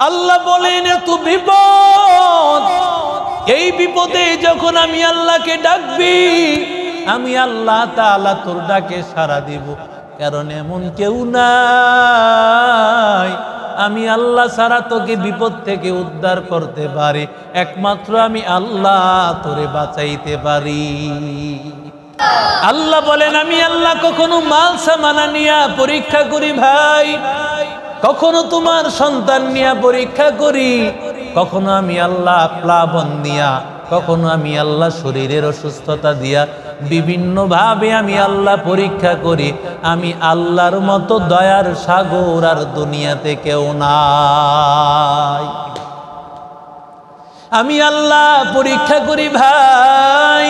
আল্লাহ বলেন, এত বিপদ। এই বিপদে যখন আমি আল্লাহকে ডাকবি, আমি আল্লাহ তাআলা তোর ডাকে সাড়া দিব। কারণ এমন কেউ নাই। আমি আল্লাহ ছাড়া তোকে বিপদ থেকে উদ্ধার করতে পারি। একমাত্র আমি আল্লাহ তোরে বাঁচাইতে পারি। আল্লাহ বলেন, আমি আল্লাহ কখনো মাল সামানা নিয়া পরীক্ষা করি ভাই। কখনো তোমার সন্তান নিয়া পরীক্ষা করি, কখনো আমি আল্লাহ প্লাবন দিয়া, কখনো আমি আল্লাহ শরীরের অসুস্থতা দিয়া বিভিন্ন ভাবে আমি আল্লাহ পরীক্ষা করি, আমি আল্লাহর মতো দয়ার সাগর আর দুনিয়াতে কেউ নাই। আমি আল্লাহ পরীক্ষা করি ভাই।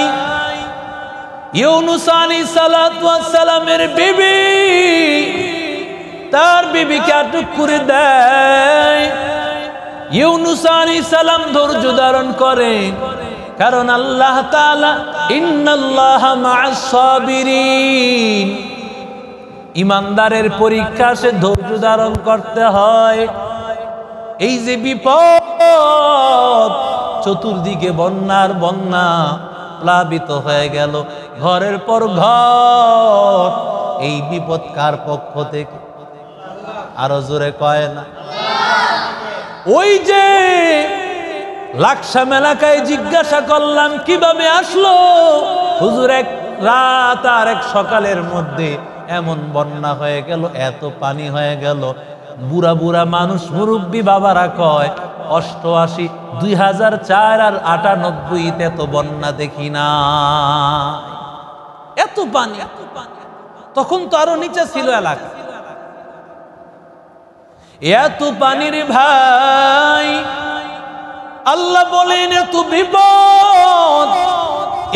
ইউনুস আলী সালামের বিবি তার বিবিকে আটক করে দেয়। ইউনুস সালাম ধৈর্য ধারণ করে, কারণ আল্লাহ ইমানদারের পরীক্ষা সে ধৈর্য ধারণ করতে হয়। এই যে বিপদ, চতুর্দিকে বন্যার বন্যা প্লাবিত হয়ে গেল। ঘরের পর ঘর, এই বিপদ কার পক্ষ থেকে আরও জোরে কয় না। ওই যে লাকসাম এলাকায় জিজ্ঞাসা করলাম, কীভাবে আসলো? হুজুর, এক রাত আর এক সকালের মধ্যে এমন বন্যা হয়ে গেল, এত পানি হয়ে গেল। বুড়া বুড়া মানুষ, মুরব্বী বাবারা কয়, অষ্টআশি, দুই হাজার চার আর আটানব্বইতে এত বন্যা দেখি না। এত পানি। এত পানি তখন তো আরও নিচে ছিল এলাকা। এত পানির ভাই। আল্লাহ বলেন, এত বিপদ।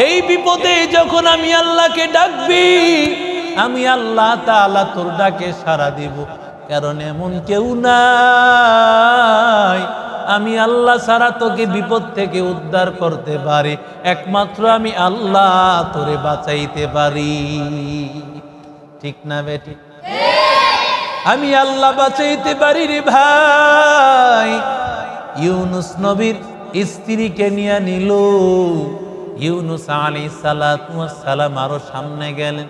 এই বিপদে যখন আমি আল্লাহকে ডাকবি, আমি আল্লাহ তাআলা তোর ডাকে সাড়া দিব। কারণ এমন কেউ নাই। আমি আল্লাহ ছাড়া তোকে বিপদ থেকে উদ্ধার করতে পারি। একমাত্র আমি আল্লাহ তোরে বাঁচাইতে পারি। ঠিক না বেটি আমি আল্লাহ বাঁচাইতে পারি রে ভাই। ইউনুস নবীর স্ত্রীকে নিয়ে নিল। ইউনুস আলী সালাম আরও সামনে গেলেন।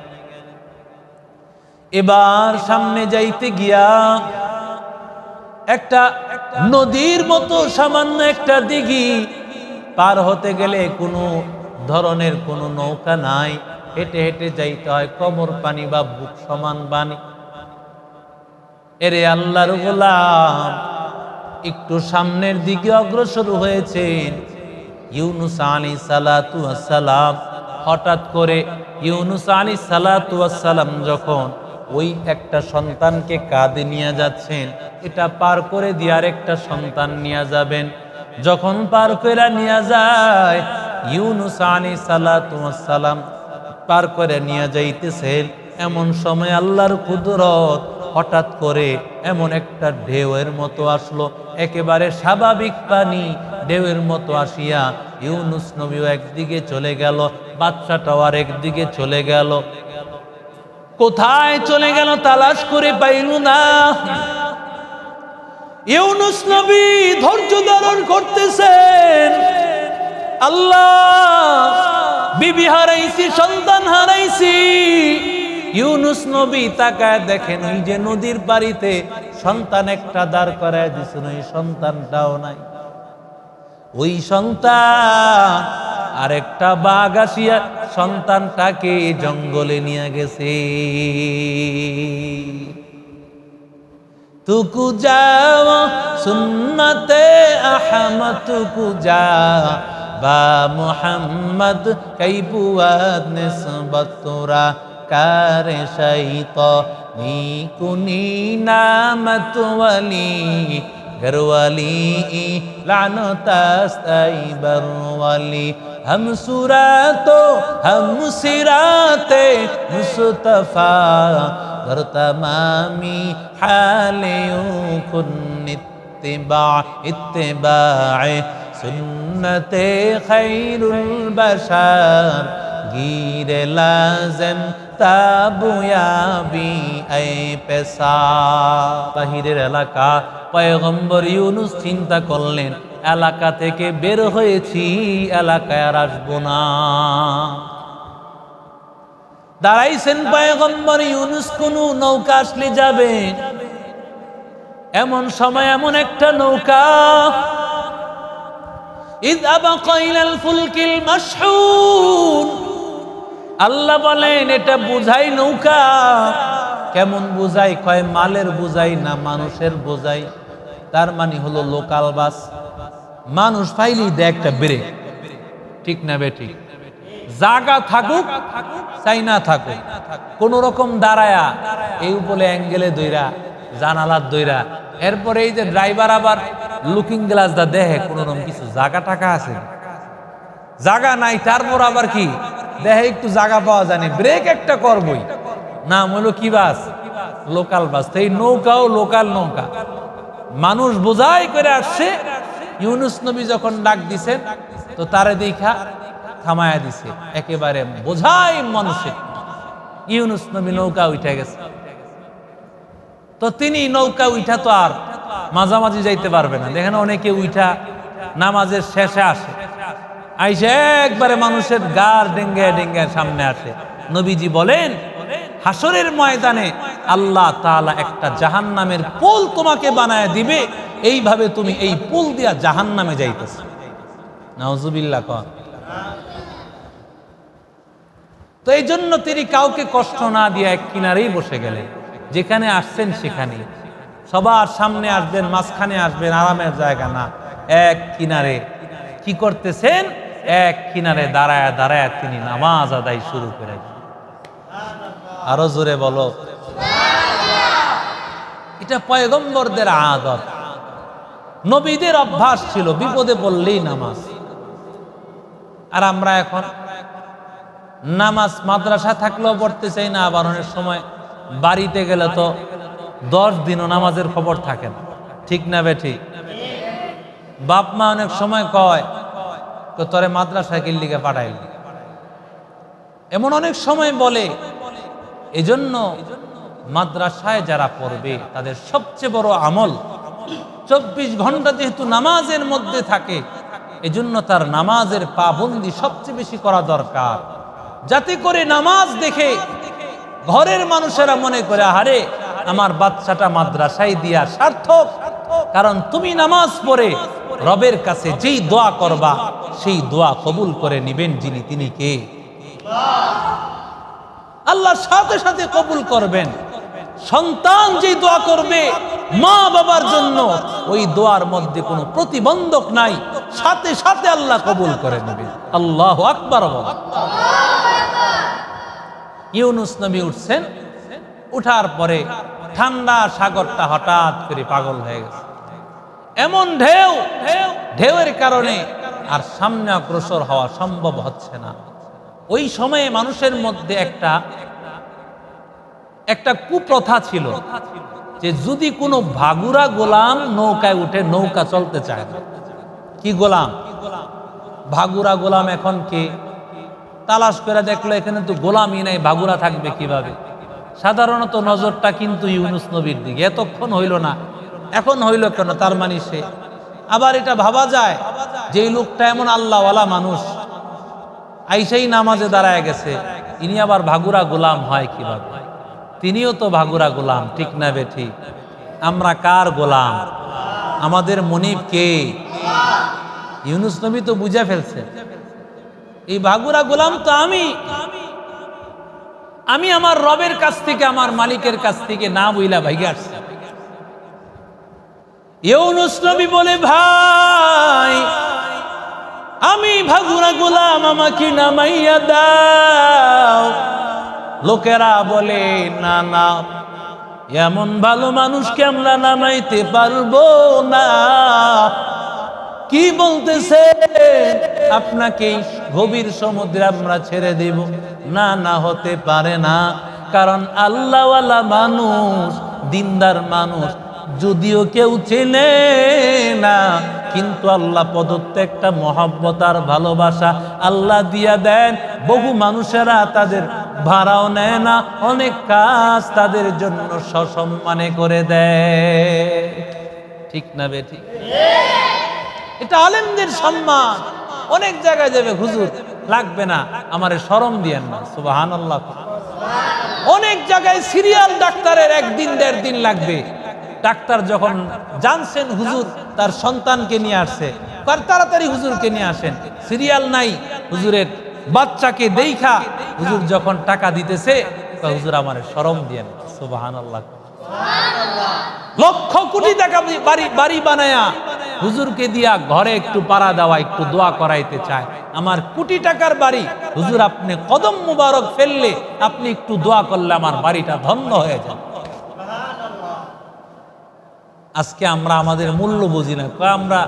এবার সামনে যাইতে গিয়া একটা নদীর মতো সামান্য একটা দিঘি পার হতে গেলে কোনো ধরনের কোনো নৌকা নাই। হেঁটে হেঁটে যাইতে হয়, কমর পানি বা বুক সমান বাণী এরে আল্লাহর গোলাম, একটু সামনের দিকে অগ্রসর হয়েছেন। ইউনুস আলী সালাম হঠাৎ করে ইউনুস আলী সালাম যখন ওই একটা সন্তানকে কাঁধে নিয়ে যাচ্ছেন, এটা পার করে দিয়ে আরেকটা সন্তান নিয়ে যাবেন। যখন পার করে নিয়ে যায়, ইউনুস আলী সালাম পার করে নিয়ে যাইতেছেন। এমন সময় আল্লাহর কুদরত হঠাৎ করে এমন একটা ঢেউয়ের মতো আসলো। একেবারে স্বাভাবিক পানি ঢেউয়ের মতো আসিয়া ইউনুস নবীও একদিকে চলে গেল বাচ্চাটাও আর একদিকে চলে গেল। কোথায় চলে গেল তালাশ করে পাইল না? ইউনুস নবী ধৈর্য ধারণ করতেছেন। আল্লাহ, বিবি হারাইছি, সন্তান হারাইছি। ইউনুস নবী তাকায় দেখেন ওই যে নদীর বাড়িতে সন্তান একটা দাঁড় করায় দিছেন ওই সন্তানটাও নাই। ওই সন্তান আরেকটা বাঘ আসিয়া সন্তানটাকে জঙ্গলে নিয়ে গেছে। তুকু যাও, সুন্নতে আহমদ, তুকু যা বা মোহাম্মদ سرکار شیطانی کنی نامت ولی گھر والی لعنت است ای بر والی ہم سورا تو ہم سرات مصطفیٰ در تمامی حالیوں کن اتباع اتباع سنت خیر البشر গির লাজম তাবুয়াবি আই পেশা বাহিরের এলাকা পয়গম্বর ইউনুস চিন্তা করলেন এলাকা থেকে বের হয়েছি এলাকায় আর আসবো না দাঁড়াইছেন পয়গম্বর ইউনুস কোন নৌকা আসলে যাবে এমন সময় এমন একটা নৌকা إذ أبق إلى الفلك المشحون আল্লাহ বলেন, এটা বুঝাই নৌকা। কেমন বুঝাই? কয়, মালের বুঝাই না, মানুষের বোঝাই। তার মানে হলো লোকাল বাস। মানুষ পাইলি দে একটা ব্রেক ঠিক না বেটি জাগা থাকুক চাই না থাকুক, কোন রকম দাঁড়ায়া, এই উপরে অ্যাঙ্গেলে দইরা, জানালার দইরা। এরপরে এই যে ড্রাইভার আবার লুকিং গ্লাস দা দেহে কোন রকম কিছু জাগা টাকা আছে? জাগা নাই, তারপর আবার কি? দেহে একটু জাগা পাওয়া যায়নি। ব্রেক একটা করবই। নাম হলো কি বাস? Local bus. তো এই নৌকাও লোকাল নৌকা। মানুষ বোঝাই করে আসছে, ইউনুস নবী যখন ডাক দিছেন, তো তারে দেখা থামায়া দিছে। একেবারে বোঝাই মানুষে ইউনুস নবী নৌকা উঠে গেছে। তো তিনি নৌকা উঠা তো আর মাঝামাঝি যাইতে পারবে না। দেখেন অনেকে উঠা নামাজের শেষে আসে। আইসে একবারে মানুষের গার ডেঙ্গে ডেঙ্গে সামনে আসে। নবীজি বলেন হাসরের ময়দানে আল্লাহ তাআলা একটা জাহান নামের পোল তোমাকে বানায় দিবে, এইভাবে তুমি এই পোল দিয়া জাহান নামে যাইতেছ। নাউজুবিল্লাহ কন। তো এই জন্য তিনি কাউকে কষ্ট না দিয়ে এক কিনারেই বসে গেলেন। যেখানে আসছেন সেখানে সবার সামনে আসবেন, মাঝখানে আসবেন, আরামের জায়গা না। এক কিনারে কি করতেছেন? এক কিনারে দাঁড়ায় দাঁড়ায় তিনি নামাজ আদায় শুরু করে আরও জোরে বলো। এটা পয়গম্বরদের আদত নবীদের অভ্যাস ছিল, বিপদে পড়লেই নামাজ। আর আমরা এখন নামাজ মাদ্রাসা থাকলেও পড়তে চাই না আবার সময় বাড়িতে গেলে তো দশ দিনও নামাজের খবর থাকে না। ঠিক না বে ঠিক? বাপ মা অনেক সময় কয় তো তোরে মাদ্রাসায় কিল্লিকে পাঠাইল? এমন অনেক সময় বলে, এজন্য মাদ্রাসায় যারা পড়বে, তাদের সবচেয়ে বড় আমল, চব্বিশ ঘণ্টা যেহেতু নামাজের মধ্যে থাকে, এজন্য তার নামাজের পাবন্দি সবচেয়ে বেশি করা দরকার। যাতে করে নামাজ দেখে ঘরের মানুষেরা মনে করে হারে আমার বাচ্চাটা মাদ্রাসায় দিয়া সার্থক, কারণ তুমি নামাজ পড়ে রবের কাছে যেই দোয়া করবা, সেই দোয়া কবুল করে নিবেন যিনি তিনি কে? আল্লাহর সাথে সাথে কবুল করবেন। সন্তান যেই দোয়া করবে মা বাবার জন্য, ওই দোয়ার মধ্যে কোনো প্রতিবন্ধক নাই, সাথে সাথে আল্লাহ কবুল করে নেবে। আল্লাহ আকবার ইউনুস নবী উঠছেন, উঠার পরে ঠান্ডা সাগরটা হঠাৎ করে পাগল হয়ে গেছে। এমন ঢেউ, ঢেউয়ের কারণে আর সামনে অগ্রসর হওয়া সম্ভব হচ্ছে না। ওই সময়ে মানুষের মধ্যে একটা একটা কুপ্রথা ছিল যে যদি কোনো ভাগুরা গোলাম নৌকায় উঠে নৌকা চলতে চায় না, কি গোলাম? ভাগুরা গোলাম এখন কে? তালাশ করে দেখল এখানে তো গোলামই নাই, ভাগুরা থাকবে কীভাবে? সাধারণত নজরটা কিন্তু ইউনুস নবীর দিকে, এতক্ষণ হইল না। এখন হইল কেন? তার মানে সে। আবার এটা ভাবা যায় যে লোকটা এমন আল্লাহওয়ালা মানুষ। আইসাই নামাজে দাঁড়ায় গেছে। ইনি আবার ভাগুরা গোলাম হয় কীভাবে? তিনিও তো ভাগুরা গোলাম, ঠিক না বে ঠিক? আমরা কার গোলাম? আমাদের মনিব কে? ইউনুস নবী তো বুঝে ফেলছে। এই ভাগুরা গোলাম তো আমি। আমি আমার রবের কাছ থেকে, আমার মালিকের কাছ থেকে না বইলা ভাইগে আসছি। নবী বলে, ভাই, আমি ভাগুরা গোলাম আমাকে নামাইয়া দাও। লোকেরা বলে, না না, এমন ভালো মানুষকে আমরা নামাইতে পারব না। কি বলতেছে? আপনাকে গভীর সমুদ্রে আমরা ছেড়ে দেব। না না, হতে পারে না, কারণ আল্লাহওয়ালা মানুষ, দিনদার মানুষ যদিও কেউ চেনে না, কিন্তু আল্লাহ প্রদত্ত একটা মহব্বত আর ভালোবাসা আল্লাহ দিয়া দেন। বহু মানুষেরা তাদের ভাড়াও নেয় না, অনেক কাজ তাদের জন্য সসম্মানে করে দেয়। ঠিক না বে, ঠিক? এটা আলেমদের সম্মান। অনেক জায়গায় যাবে, হুজুর, লাগবে না, আমারে শরম দিয়েন না সুবাহান অনেক জায়গায় সিরিয়াল ডাক্তারের একদিন দেড় দিন লাগবে। ডাক্তার যখন জানছেন হুজুর, তার সন্তানকে নিয়ে আসছে। তার তাড়াতাড়ি হুজুরকে নিয়ে আসেন? সিরিয়াল নাই, হুজুরের বাচ্চাকে দেইখা। হুজুর যখন টাকা দিতেছে হুজুর, আমার শরম দিয়েন সুবাহান আল্লাহ লক্ষ কোটি টাকা বাড়ি বাড়ি বানায়া হুজুরকে দিয়া ঘরে একটু পাড়া দেওয়া, একটু দোয়া করাইতে চায়। আমার কোটি টাকার বাড়ি, হুজুর, আপনি কদম মুবারক ফেললে আপনি একটু দোয়া করলে আমার বাড়িটা ধন্য হয়ে যায় আজকে আমরা আমাদের মূল্য বুঝি না। আমরা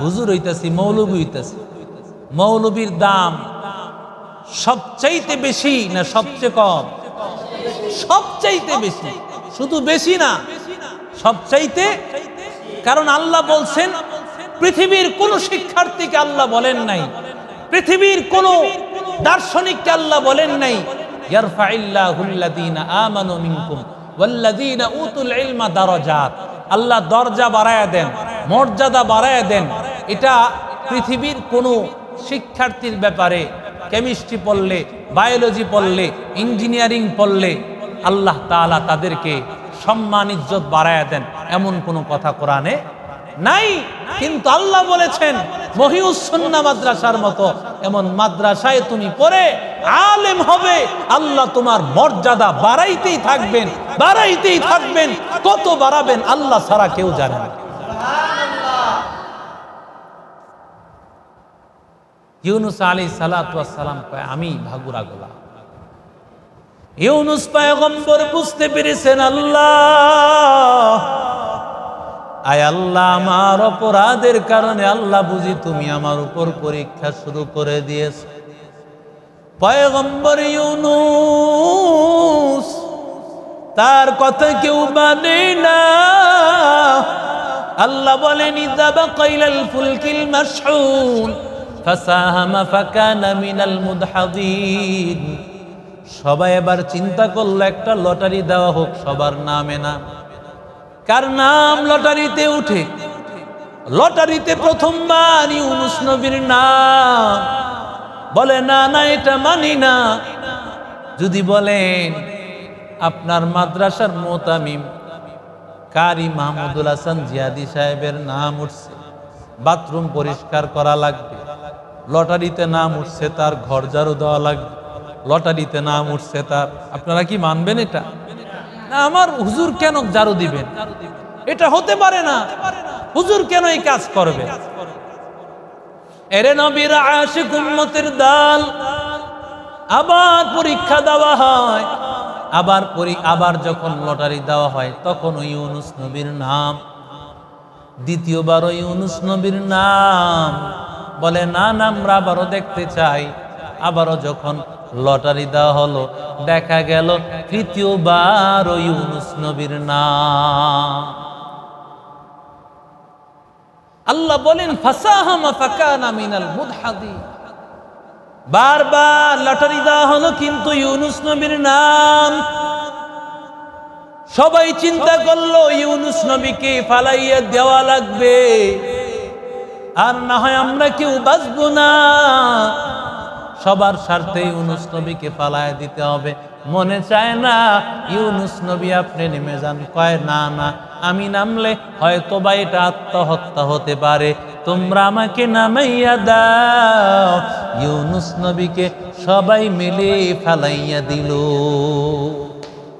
হুজুর হইতাছি, মৌলবী হইতাছি। মৌলবীর দাম সবচাইতে বেশি না সবচেয়ে কম? সবচাইতে বেশি। শুধু বেশি না, সবচাইতে কারণ আল্লাহ বলছেন, পৃথিবীর কোন শিক্ষার্থীকে আল্লাহ বলেন নাই। পৃথিবীর কোন দার্শনিককে আল্লাহ বলেন নাই। ইয়ারফাইল্লাহুল্লাযীনা আমানু মিনকুম ওয়াল্লাযীনা উতুল ইলমা দারাজাত। আল্লাহ দরজা বাড়ায়া দেন, মর্যাদা বাড়ায়া দেন। এটা পৃথিবীর কোনো শিক্ষার্থীর ব্যাপারে কেমিস্ট্রি পড়লে বায়োলজি পড়লে ইঞ্জিনিয়ারিং পড়লে আল্লাহ তাআলা তাদেরকে সম্মান, ইজ্জত বাড়ায়া দেন, এমন কোনো কথা কোরআনে নাই। কিন্তু আল্লাহ বলেছেন মহিউসন্না মাদ্রাসার মতো এমন মাদ্রাসায় তুমি পড়ে আলেম হবে, আল্লাহ তোমার মর্যাদা বাড়াইতেই থাকবেন। বাড়াইতেই থাকবেন, কত বাড়াবেন আল্লাহ ছাড়া কেউ জানে ইউনুস আলী কয়, আমি ভাগুরা গোলা ইউনুস পায়গম্বর বুঝতে পেরেছেন, আল্লাহ, আয় আল্লাহ, আমার অপরাধের কারণে আল্লাহ বুঝি তুমি আমার উপর পরীক্ষা শুরু করে দিয়েছ। পয়গম্বর ইউনুস তার কথা কেউ মানে না। আল্লাহ বলেন ইদাবা কাইলাল ফুলকিল মাশহুন ফাসাহামা ফাকানা মিনাল মুদহাদিন। সবাই এবার চিন্তা করল, একটা লটারি দেওয়া হোক, সবার নামে নাম কার নাম লটারিতে উঠে? লটারিতে প্রথমবার ইউনুস নবীর নাম। বলে, না না, এটা মানি না। যদি বলেন আপনার মাদ্রাসার মোতামিম কারি মাহমুদুল হাসান জিয়াদি সাহেবের নাম উঠছে। বাথরুম পরিষ্কার করা লাগবে। লটারিতে নাম উঠছে তার ঘর ঝাড়ু দেওয়া লাগবে। লটারিতে নাম উঠছে তার। আপনারা কি মানবেন এটা? না, আমার হুজুর কেন ঝাড়ু দিবেন? এটা হতে পারে না। হুজুর কেন এই কাজ করবে? এরে নবীর আশিক দাল আবার পরীক্ষা দেওয়া হয়। আবার পরি, আবার যখন লটারি দেওয়া হয়, তখন ওই ইউনুস নবীর নাম। দ্বিতীয়বার ওই ইউনুস নবীর নাম। বলে, না না, আমরা আবারও দেখতে চাই। আবারও যখন লটারি দেওয়া হলো, দেখা গেল তৃতীয়বার ওই ইউনুস নবীর নাম। আল্লাহ বলেন ফাসাহামা ফাকানা মিনাল মুদহাদি বারবার লটারি দেওয়া হলো, কিন্তু ইউনুস নবীর নাম। সবাই চিন্তা করল, ইউনুস নবীকে ফালাইয়া দেওয়া লাগবে। আর না হয় আমরা কেউ বাঁচবো না। সবার স্বার্থে ইউনুস নবীকে ফালায় দিতে হবে। মনে চায় না, ইউনুস নবী আপনি নেমে যান, কয়, না না। আমি নামলে হয়তো বা এটা আত্মহত্যা হতে পারে। তোমরা আমাকে নামাইয়া দাও। ইউনুস নবীকে সবাই মিলে ফালাইয়া দিল।